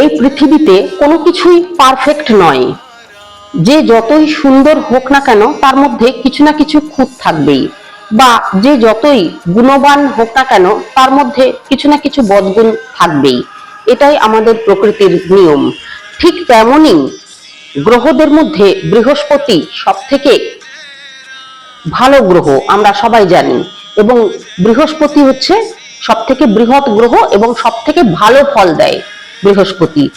এই পৃথিবীতে কোনো কিছুই পারফেক্ট নয়। যে যতই সুন্দর হোক না কেন, তার মধ্যে কিছু না কিছু খুঁত থাকবেই। বা যে যতই গুণবান হোক না কেন, তার মধ্যে কিছু না কিছু বদগুণ থাকবেই। এটাই আমাদের প্রকৃতির নিয়ম। ঠিক তেমনই গ্রহদের মধ্যে বৃহস্পতি সব থেকে ভালো গ্রহ, আমরা সবাই জানি। এবং বৃহস্পতি হচ্ছে সব থেকে বৃহৎ গ্রহ এবং সব থেকে ভালো ফল দেয়। বৃহস্পতি।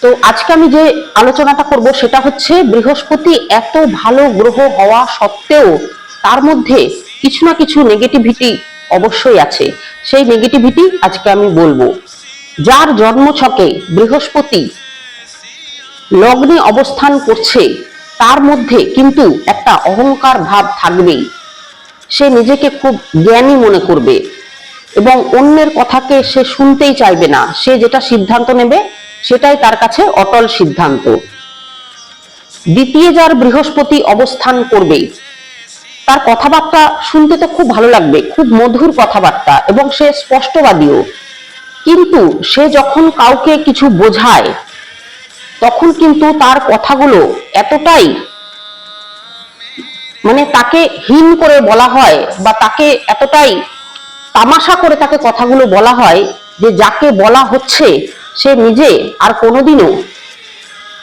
তো আজকে আমি যে আলোচনাটা করব সেটা হচ্ছে বৃহস্পতি এত ভালো গ্রহ হওয়া সত্ত্বেও তার মধ্যে কিছু না কিছু নেগেটিভিটি অবশ্যই আছে। সেই নেগেটিভিটি আজকে আমি বলব। যার জন্মছকে বৃহস্পতি লগ্নে অবস্থান করছে, তার মধ্যে কিন্তু একটা অহংকার ভাব থাকবেই। সে নিজেকে খুব জ্ঞানী মনে করবে। এবং অন্যের কথাকে সে শুনতেই চাইবে না। সে যেটা সিদ্ধান্ত নেবে, সেটাই তার কাছে অটল সিদ্ধান্ত। দ্বিতীয় যার বৃহস্পতি অবস্থান করবে তার কথাবার্তা শুনতে তো খুব ভালো লাগবে, খুব মধুর কথাবার্তা এবং সে স্পষ্টবাদীও। কিন্তু সে যখন কাউকে কিছু বোঝায়, তখন কিন্তু তার কথাগুলো এতটাই মানে তাকে হীন করে বলা হয় বা তাকে এতটাই তামাশা করে তাকে কথাগুলো বলা হয় যে যাকে বলা হচ্ছে সে নিজে আর কোনোদিনও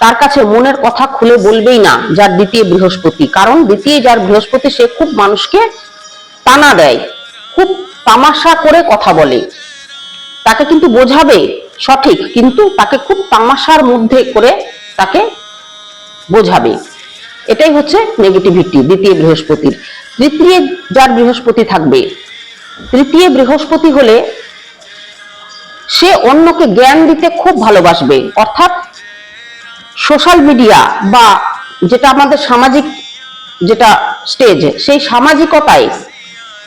তার কাছে মনের কথা খুলে বলবেই না যার দ্বিতীয় বৃহস্পতি। কারণ দ্বিতীয় যার বৃহস্পতি, সে খুব মানুষকে টানা দেয়, খুব তামাশা করে কথা বলে। তাকে কিন্তু বোঝাবে সঠিক, কিন্তু তাকে খুব তামাশার মধ্যে করে তাকে বোঝাবে। এটাই হচ্ছে নেগেটিভিটি দ্বিতীয় বৃহস্পতির। তৃতীয় যার বৃহস্পতি থাকবে তৃতীয় বৃহস্পতি হলে সে অন্যকে জ্ঞান দিতে খুব ভালোবাসবে। অর্থাৎ সোশ্যাল মিডিয়া বা যেটা আমাদের সামাজিক যেটা স্টেজ সেই সামাজিকতায়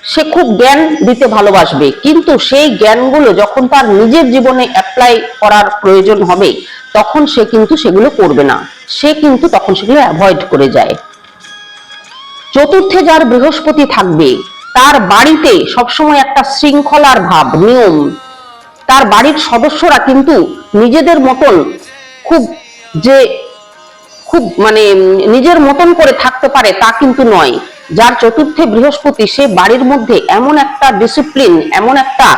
সে খুব জ্ঞান দিতে ভালোবাসবে। কিন্তু সেই জ্ঞানগুলো যখন তার নিজের জীবনে অ্যাপ্লাই করার প্রয়োজন হবে, তখন সে কিন্তু সেগুলো করবে না। সে কিন্তু তখন সেগুলো অ্যাভয়েড করে যায়। চতুর্থে যার বৃহস্পতি থাকবে তার বাড়িতে সবসময় একটা শৃঙ্খলার ভাব, নিয়ম। তার বাড়ির সদস্যরা কিন্তু নিজেদের মতন খুব যে, খুব মানে নিজের মতন করে থাকতে পারে তা কিন্তু নয়। যার চতুর্থে বৃহস্পতি, সে বাড়ির মধ্যে এমন একটা ডিসিপ্লিন এমন একটা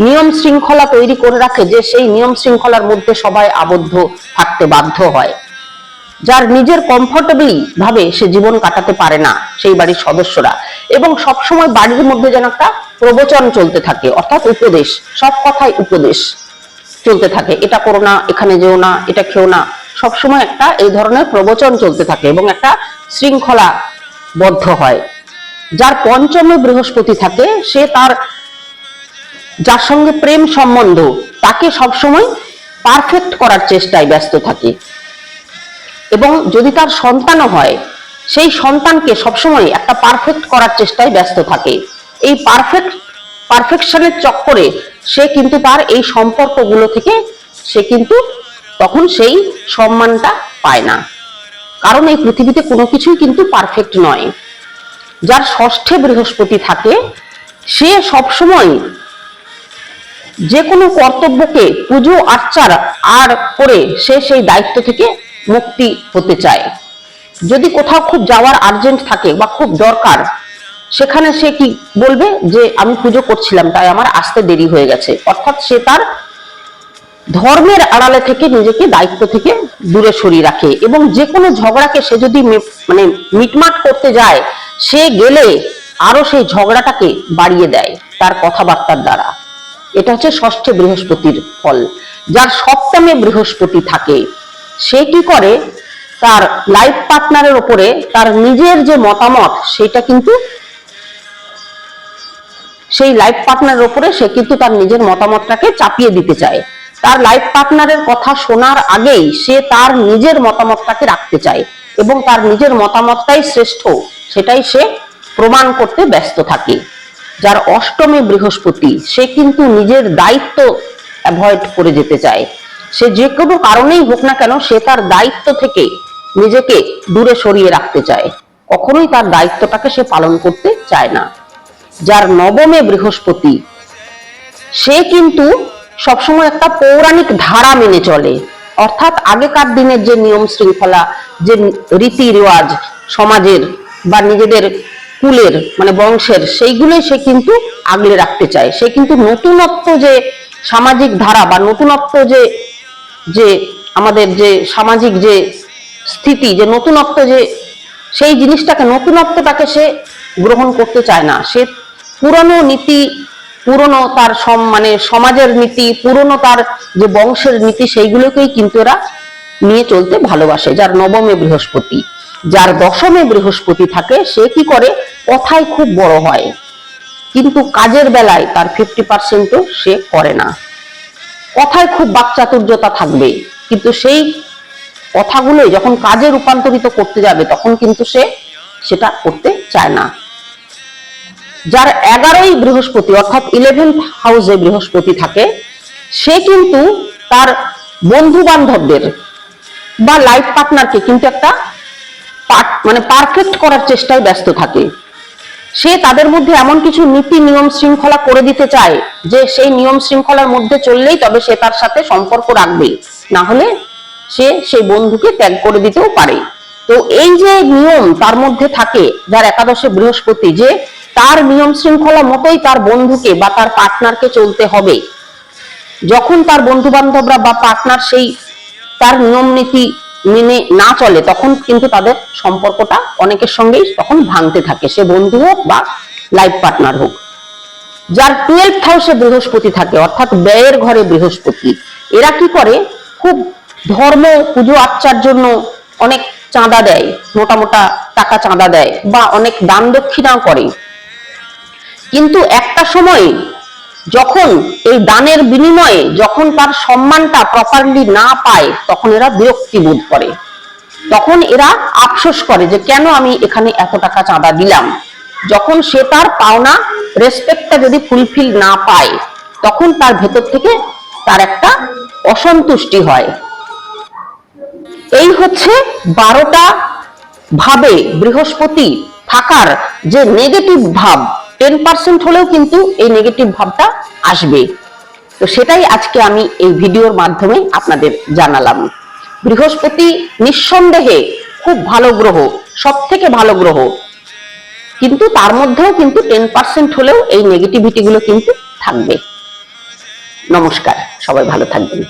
নিয়ম শৃঙ্খলা তৈরি করে রাখে যে সেই নিয়ম শৃঙ্খলার মধ্যে সবাই আবদ্ধ থাকতে বাধ্য হয়। যার নিজের কমফোর্টেবলি ভাবে সে জীবন কাটাতে পারে না, সেই বাড়ির সদস্যরা। এবং সবসময় বাড়ির মধ্যে যেন একটা প্রবচন চলতে থাকে, অর্থাৎ উপদেশ, সব কথাই উপদেশ চলতে থাকে। এটা করো না, এখানে যেও না, এটা খেও না। সবসময় একটা এই ধরনের প্রবচন চলতে থাকে এবং একটা শৃঙ্খলা বদ্ধ হয়। যার পঞ্চমে বৃহস্পতি থাকে, সে তার, যার সঙ্গে প্রেম সম্বন্ধ, তাকে সবসময় পারফেক্ট করার চেষ্টায় ব্যস্ত থাকে। এবং যদি তার সন্তানও হয়, সেই সন্তানকে সবসময় একটা পারফেক্ট করার চেষ্টায় ব্যস্ত থাকে। এই পারফেক্ট পারফেকশনের চক্করে সে কিন্তু তার এই সম্পর্কগুলো থেকে সে কিন্তু তখন সেই সম্মানটা পায় না। কারণ এই পৃথিবীতে কোনো কিছুই কিন্তু পারফেক্ট নয়। যার ষষ্ঠে বৃহস্পতি থাকে, সে সবসময় যে কোনো কর্তব্যকে পুজো আর্চার আর করে সে সেই দায়িত্ব থেকে মুক্তি হতে চায়। যদি কোথাও খুব যাওয়ার আর্জেন্ট থাকে বা খুব দরকার, সেখানে সে কি বলবে যে, আমি পুজো করছিলাম, তাই আমার আসতে দেরি হয়ে গেছে। অর্থাৎ সে তার ধর্মের আড়ালে থেকে নিজেকে দায়িত্ব থেকে দূরে সরিয়ে রাখে এবং যে কোনো ঝগড়াকে সে যদি মানে মিটমাট করতে যায়, সে গেলে আরও সেই ঝগড়াটাকে বাড়িয়ে দেয় তার কথাবার্তার দ্বারা। এটা হচ্ছে ষষ্ঠে বৃহস্পতির ফল। যার সপ্তমে বৃহস্পতি থাকে, সে কি করে? তার লাইফ পার্টনারের উপরে তার নিজের যে মতামত, সেটা কিন্তু সেই লাইফ পার্টনারের উপরে সে কিন্তু তার নিজের মতামতটাকে চাপিয়ে দিতে চায়। তার লাইফ পার্টনারের কথা শোনার আগেই সে তার নিজের মতামতটাকে রাখতে চায় এবং তার নিজের মতামতটাই শ্রেষ্ঠ, সেটাই সে প্রমাণ করতে ব্যস্ত থাকে। যার অষ্টমী বৃহস্পতি, সে কিন্তু নিজের দায়িত্ব অ্যাভয়েড করে যেতে চায়। সে যে কোনো কারণেই হোক না কেন সে তার দায়িত্ব থেকে নিজেকে দূরে সরিয়ে রাখতে চায়। কখনোই তার দায়িত্বটাকে সে পালন করতে চায় না। যার নবমে বৃহস্পতি, সে কিন্তু সবসময় একটা পৌরাণিক ধারা মেনে চলে। অর্থাৎ আগেকার দিনের যে নিয়ম শৃঙ্খলা, যে রীতি রেওয়াজ সমাজের বা নিজেদের কুলের মানে বংশের, সেইগুলোই সে কিন্তু আগলে রাখতে চায়। সে কিন্তু নতুনত্ব যে সামাজিক ধারা বা নতুনত্ব যে যে আমাদের যে সামাজিক যে স্থিতি, যে নতুনত্ব যে, সেই জিনিসটাকে নতুনত্বটাকে সে গ্রহণ করতে চায় না। সে পুরনো নীতি, পুরনো তার সম- মানে সমাজের নীতি, পুরনো তার যে বংশের নীতি, সেইগুলোকেই কিন্তু এরা নিয়ে চলতে ভালোবাসে, যার নবমে বৃহস্পতি। যার দশমে বৃহস্পতি থাকে, সে কি করে? কথায় খুব বড় হয়। কিন্তু কাজের বেলায় তার ফিফটি পার্সেন্টও সে করে না। কথায় খুব বাকচাতুর্যতা থাকবে, কিন্তু সেই কথাগুলোই যখন কাজে রূপান্তরিত করতে যাবে, তখন কিন্তু সে সেটা করতে চায় না। যার এগারোই বৃহস্পতি, অর্থাৎ ইলেভেন্থ হাউসে বৃহস্পতি থাকে, সে কিন্তু তার বন্ধু বান্ধবদের বা লাইফ পার্টনারকে কিন্তু একটা মানে পারফেক্ট করার চেষ্টায় ব্যস্ত থাকে। সে তাদের মধ্যে এমন কিছু নীতি, নিয়ম, শৃঙ্খলা করে দিতে চায় যে সেই নিয়ম, শৃঙ্খলার মধ্যে চললেই তবে সে তার সাথে সম্পর্ক রাখবে। না হলে সে সেই বন্ধুকে ত্যাগ করে দিতেও পারে। তো এই যে নিয়ম তার মধ্যে থাকে যার একাদশে বৃহস্পতি, যে তার নিয়ম, শৃঙ্খলা মতোই তার বন্ধুকে বা তার পার্টনারকে চলতে হবে। যখন তার বন্ধু বান্ধবরা বা পার্টনার সেই তার নিয়ম, নীতি মেনে না চলে, তখন কিন্তু তাদের সম্পর্কটা অনেকের সঙ্গেই তখন ভাঙতে থাকে, সে বন্ধু হোক বা লাইফ পার্টনার হোক। যার টুয়েলভ হাউসে বৃহস্পতি থাকে, অর্থাৎ ব্যয়ের ঘরে বৃহস্পতি, এরা কি করে? খুব ধর্ম, পুজো আর্চার জন্য অনেক চাঁদা দেয়, মোটা মোটা টাকা চাঁদা দেয় বা অনেক দান দক্ষিণাও করে। কিন্তু একটা সময় যখন এই দানের বিনিময়ে যখন তার সম্মানটা প্রপারলি না পায়, তখন এরা বিরক্তি বোধ করে। তখন এরা আফসোস করে যে, কেন আমি এখানে এত টাকা চাঁদা দিলাম? যখন সে তার পাওনা রেসপেক্টটা যদি ফুলফিল না পায়, তখন তার ভেতর থেকে তার একটা অসন্তুষ্টি হয়। এই হচ্ছে বারোটা ভাবে বৃহস্পতি থাকার যে নেগেটিভ ভাব। টেন পার্সেন্ট হলেও কিন্তু এই নেগেটিভ ভাবটা আসবে। তো সেটাই আজকে আমি এই ভিডিওর মাধ্যমে আপনাদের জানালাম। বৃহস্পতি নিঃসন্দেহে খুব ভালো গ্রহ সব থেকে ভালো গ্রহ। কিন্তু তার মধ্যেও কিন্তু টেন পার্সেন্ট হলেও এই নেগেটিভিটি গুলো কিন্তু থাকবে। নমস্কার, সবাই ভালো থাকবেন।